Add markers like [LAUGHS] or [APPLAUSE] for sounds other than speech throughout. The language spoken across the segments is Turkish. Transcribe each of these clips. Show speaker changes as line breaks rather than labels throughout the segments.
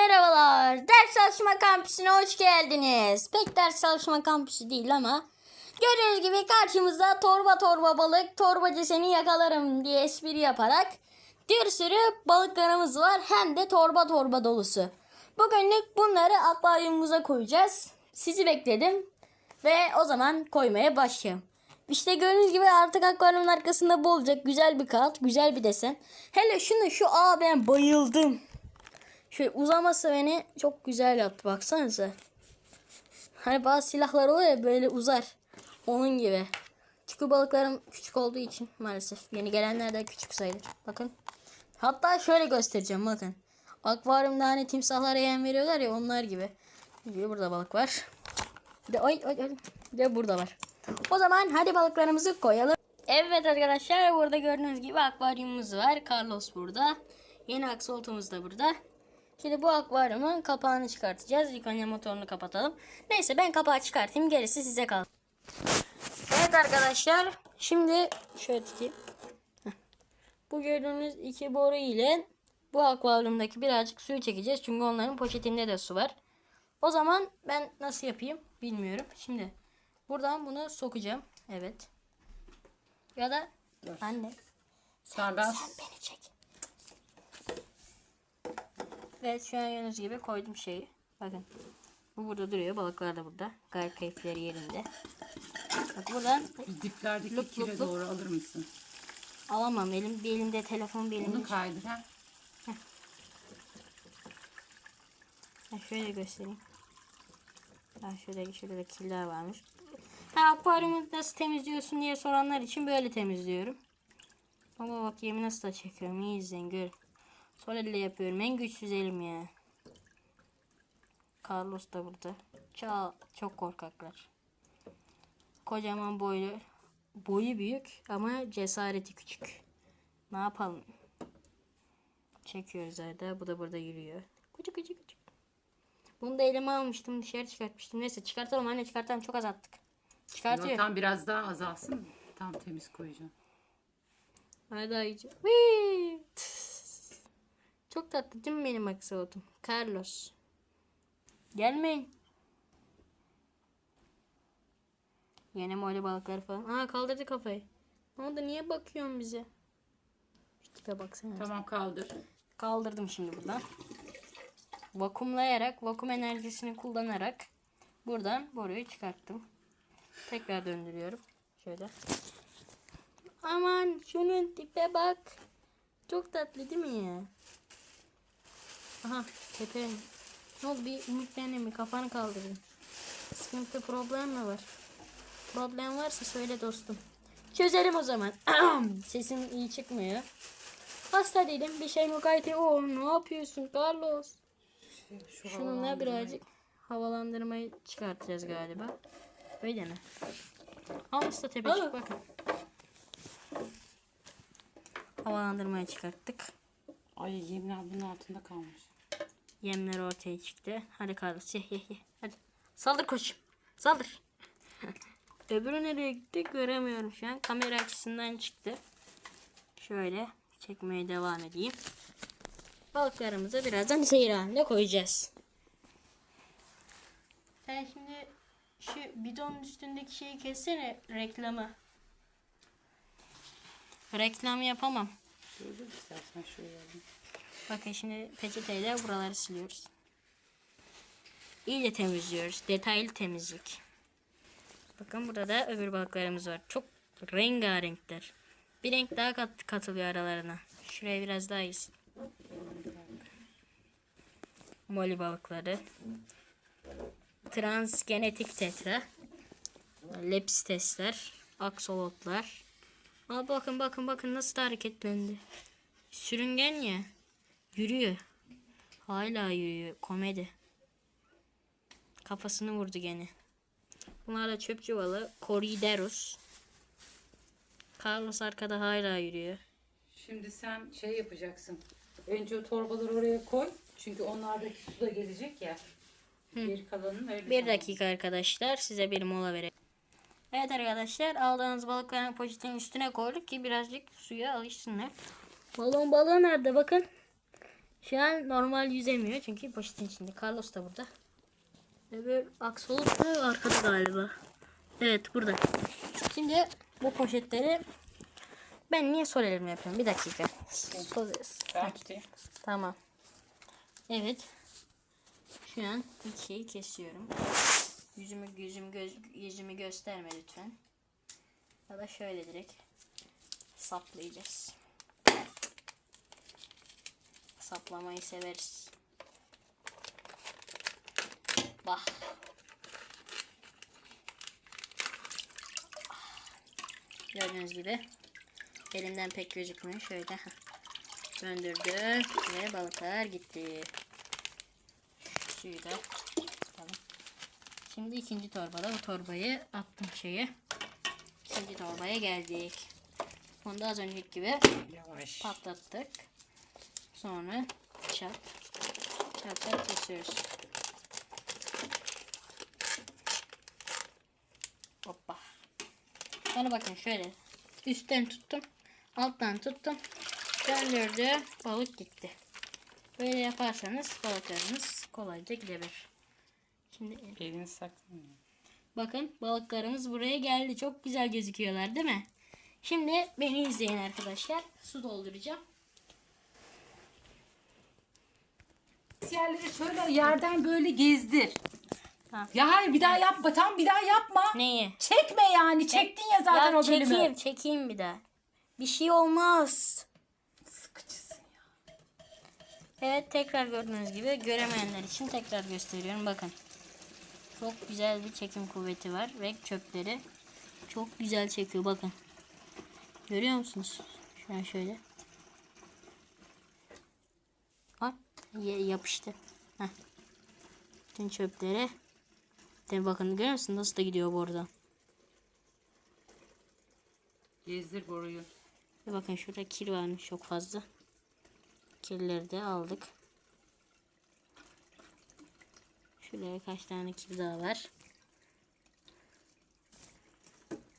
merhabalar. Ders çalışma kampüsüne hoş geldiniz. Pek ders çalışma kampüsü değil ama gördüğünüz gibi karşımızda torba torba balık, torbacı seni yakalarım diye espri yaparak bir sürü balıklarımız var hem de torba torba dolusu. Bugünlük bunları akvaryumumuza koyacağız. Sizi bekledim ve o zaman koymaya başlayalım. İşte gördüğünüz gibi artık akvaryumun arkasında bu olacak. Güzel bir kağıt, güzel bir desen. Hele şunu şu aa ben bayıldım. Şöyle uzaması beni çok güzel yaptı baksanıza. Hani bazı silahlar oluyor ya böyle uzar. Onun gibi. Çünkü balıklarım küçük olduğu için maalesef. Yeni gelenler de küçük sayılır. Bakın. Hatta şöyle göstereceğim bakın. Akvaryumda hani timsahlara yem veriyorlar ya onlar gibi. Bir burada balık var. Bir de ay ay ay. Bir de burada var. O zaman hadi balıklarımızı koyalım. Evet arkadaşlar burada gördüğünüz gibi akvaryumumuz var. Carlos burada. Yeni aksoltumuz da burada. Şimdi bu akvaryumun kapağını çıkartacağız. İlk önce motorunu kapatalım. Neyse ben kapağı çıkartayım. Gerisi size kalsın. Evet arkadaşlar. Şimdi şöyle tutayım. Bu gördüğünüz iki boru ile bu akvaryumdaki birazcık suyu çekeceğiz. Çünkü onların poşetinde de su var. O zaman ben nasıl yapayım bilmiyorum. Şimdi buradan bunu sokacağım. Evet. Ya da anne
Sen ben
sen beni çek. Evet şu an gördüğünüz gibi koydum şeyi. Bakın. Bu burada duruyor. Balıklar da burada. Gayet keyifleri yerinde. Bak buradan
diplerdeki
Lup,
kire
lup, lup.
doğru alır mısın?
alamam. Elim bir elimde telefon bir elimde.
Bunu kaydır ha.
Ha, şöyle göstereyim. Ha, şöyle şurada da killer varmış. Ha, akvaryumu nasıl temizliyorsun diye soranlar için böyle temizliyorum. Ama bak yemin nasıl da çekiyorum. İyi izleyin gör. Sol elle yapıyorum. En güçsüz elim ya. Carlos da burada. Çok, çok korkaklar. Kocaman boylu. Boyu büyük ama cesareti küçük. Ne yapalım? Çekiyoruz arada. Bu da burada yürüyor. Küçük küçük küçük. Bunu da elime almıştım. Dışarı çıkartmıştım. Neyse çıkartalım anne çıkartalım. Çok azalttık. Çıkartıyor.
Tam biraz daha azalsın. Tam temiz koyacağım.
Hadi ayıcı. Whee! Çok tatlı değil mi benim aksolotum? Carlos. Gelmeyin. Yine mole balıklar falan. Aa kaldırdı kafayı. Ne oldu niye bakıyorsun bize? Şu tipe baksana.
Tamam kaldır.
Kaldırdım şimdi buradan. Vakumlayarak, vakum enerjisini kullanarak buradan boruyu çıkarttım. Tekrar döndürüyorum. Şöyle. Aman şunun tipe bak. Çok tatlı değil mi ya? Aha tepe. Ne oldu bir ümitlendim mi? Kafanı kaldırdın. Sıkıntı problem mi var? Problem varsa söyle dostum. Çözelim o zaman. [CLEARS THROAT] Sesim iyi çıkmıyor. Hasta değilim. Bir şey mukayyete. Oo ne yapıyorsun Carlos?
Şu
Şununla birazcık havalandırmayı çıkartacağız galiba. Öyle mi? Al usta tepecik bakın. Havalandırmayı çıkarttık.
Ay yemin bunun altında kalmış.
Yemler ortaya çıktı. Hadi Carlos ye ye ye. Hadi. Saldır koçum. Saldır. [LAUGHS] Öbürü nereye gitti göremiyorum şu an. Kamera açısından çıktı. Şöyle çekmeye devam edeyim. Balıklarımızı birazdan seyir halinde koyacağız. Sen şimdi şu bidonun üstündeki şeyi kessene reklamı. Reklam yapamam.
Şöyle istersen şöyle alayım.
Bakın şimdi peçeteyle buraları siliyoruz. İyice temizliyoruz. Detaylı temizlik. Bakın burada da öbür balıklarımız var. Çok rengarenkler. Bir renk daha kat, katılıyor aralarına. Şuraya biraz daha iyisin. Moli balıkları. Transgenetik tetra. Lepstesler. Aksolotlar. Aa, bakın bakın bakın nasıl hareketlendi. Sürüngen ya. Yürüyor. Hala yürüyor. Komedi. Kafasını vurdu gene. Bunlar da çöpçü balığı. Corideros. Carlos arkada hala yürüyor.
Şimdi sen şey yapacaksın. Önce o torbaları oraya koy. Çünkü onlardaki su da gelecek ya. Geri kalanını öyle.
Bir dakika arkadaşlar size bir mola verelim. Evet arkadaşlar aldığınız balıkların poşetin üstüne koyduk ki birazcık suya alışsınlar. Balon balığı nerede bakın. Şu an normal yüzemiyor çünkü poşetin içinde. Carlos da burada. Öbür aksolot da arkada galiba. Evet burada. Şimdi bu poşetleri ben niye sol elimle yapıyorum? Bir dakika. Sol,
Ben tutayım.
Tamam. Evet. Şu an ikiyi kesiyorum. Yüzümü yüzüm göz yüzümü gösterme lütfen. Ya da şöyle direkt saplayacağız. Saplamayı severiz. Bah. Gördüğünüz gibi elimden pek gözükmüyor. Şöyle heh. Döndürdük ve balıklar gitti. Suyu da tutalım. Şimdi ikinci torbada bu torbayı attım şeye. İkinci torbaya geldik. Onu da az önceki gibi
Yavaş.
patlattık. Sonra çap çap çap kesiyoruz. Hoppa. Sonra bakın şöyle üstten tuttum. Alttan tuttum. Döndürdü. Balık gitti. Böyle yaparsanız balıklarınız kolayca gidebilir. Şimdi
Elini saklamıyor.
bakın balıklarımız buraya geldi. Çok güzel gözüküyorlar değil mi? Şimdi beni izleyin arkadaşlar. Su dolduracağım.
Yerleri şöyle yerden böyle gezdir.
Ha.
Ya hayır bir daha yapma. Tam bir daha yapma.
Neyi?
Çekme yani. Çektin ya zaten
ya
o bölümü.
çekeyim, çekeyim bir daha. Bir şey olmaz.
Sıkıcısın ya.
Evet tekrar gördüğünüz gibi göremeyenler için tekrar gösteriyorum. Bakın. Çok güzel bir çekim kuvveti var ve çöpleri çok güzel çekiyor. Bakın. Görüyor musunuz? Şu an şöyle. Bak ye- yapıştı. Heh. Bütün çöplere. De bakın görüyor musun nasıl da gidiyor buradan.
Gezdir boruyu.
Ve bakın şurada kir varmış çok fazla. Kirleri de aldık. Şuraya kaç tane kir daha var.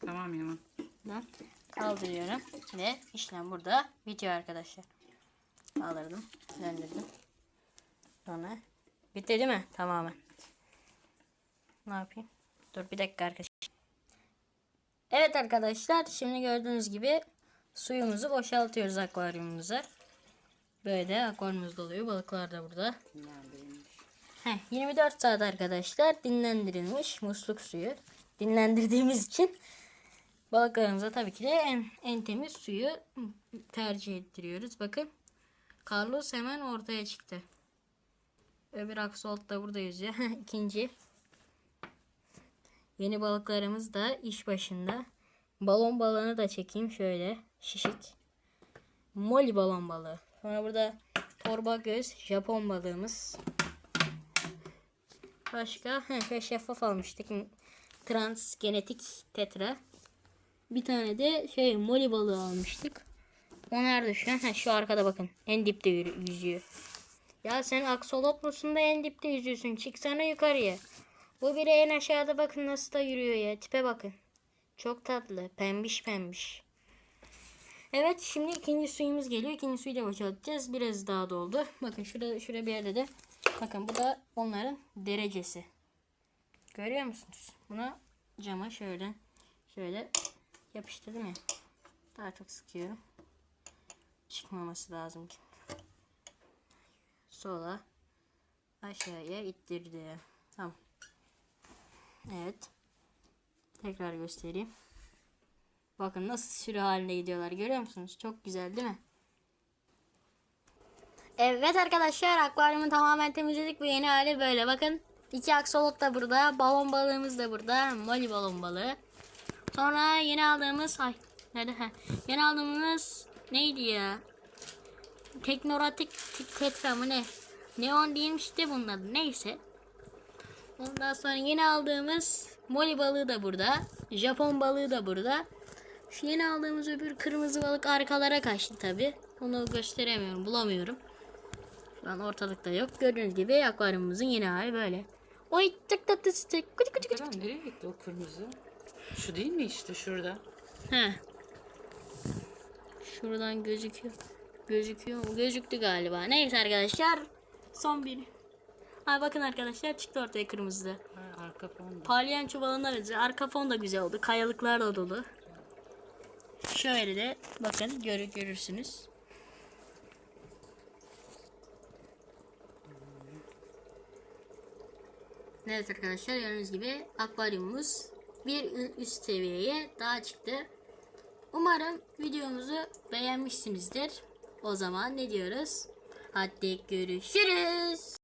Tamam Yaman.
Buradan kaldırıyorum. Ve işlem burada bitiyor arkadaşlar. Kaldırdım. Döndürdüm. Sonra bitti değil mi? Tamamen. Ne yapayım? Dur bir dakika arkadaşlar. Evet arkadaşlar şimdi gördüğünüz gibi suyumuzu boşaltıyoruz akvaryumumuza. Böyle akvaryumumuz doluyor. Balıklar da burada. Heh, 24 saat arkadaşlar dinlendirilmiş musluk suyu. Dinlendirdiğimiz için balıklarımıza tabii ki de en, en temiz suyu tercih ettiriyoruz. Bakın Carlos hemen ortaya çıktı. Öbür aksolot da burada yüzüyor. [LAUGHS] İkinci. Yeni balıklarımız da iş başında. Balon balığını da çekeyim şöyle. Şişik. Molly balon balığı. Sonra burada torba göz Japon balığımız. Başka Heh, şeffaf almıştık. Trans genetik tetra. Bir tane de şey moli balığı almıştık. O nerede şu an? Heh, şu arkada bakın. En dipte yüzüyor. Ya sen aksolot musun da en dipte yüzüyorsun. Çıksana yukarıya. Bu biri en aşağıda bakın nasıl da yürüyor ya. Tipe bakın. Çok tatlı. Pembiş pembiş. Evet şimdi ikinci suyumuz geliyor. İkinci suyu da boşaltacağız. Biraz daha doldu. Bakın şurada, şurada bir yerde de bakın bu da onların derecesi. Görüyor musunuz? Buna cama şöyle şöyle yapıştırdım ya. Daha çok sıkıyorum. Çıkmaması lazım ki. Sola aşağıya ittirdi. Tamam. Evet. Tekrar göstereyim. Bakın nasıl sürü halinde gidiyorlar görüyor musunuz? Çok güzel değil mi? Evet arkadaşlar akvaryumu tamamen temizledik. Bu yeni hali böyle. Bakın iki aksolot da burada. Balon balığımız da burada. Molly balon balığı. Sonra yeni aldığımız ay nerede? Ha. Yeni aldığımız neydi ya? Teknoratik tetra mı ne? Neon değilmiş de bunun adı. Neyse. Ondan sonra yeni aldığımız Molly balığı da burada. Japon balığı da burada. Şu yeni aldığımız öbür kırmızı balık arkalara kaçtı tabi. Onu gösteremiyorum, bulamıyorum. Şu an ortalıkta yok. Gördüğünüz gibi akvaryumumuzun yeni hali böyle. Oy tık tık tık tık kıcı kıcı kıcı.
Kerem nereye gitti o kırmızı? Şu değil mi işte şurada?
He. Şuradan gözüküyor. Gözüküyor mu? Gözüktü galiba. Neyse arkadaşlar. Son bir. Ha bakın arkadaşlar çıktı ortaya kırmızı.
Ha, arka fon da.
Palyanço balonlar benziyor. Arka fon da güzel oldu. Kayalıklar da dolu. Şöyle de bakın görür, görürsünüz. Evet arkadaşlar gördüğünüz gibi akvaryumumuz bir üst seviyeye daha çıktı. Umarım videomuzu beğenmişsinizdir. O zaman ne diyoruz? Hadi görüşürüz.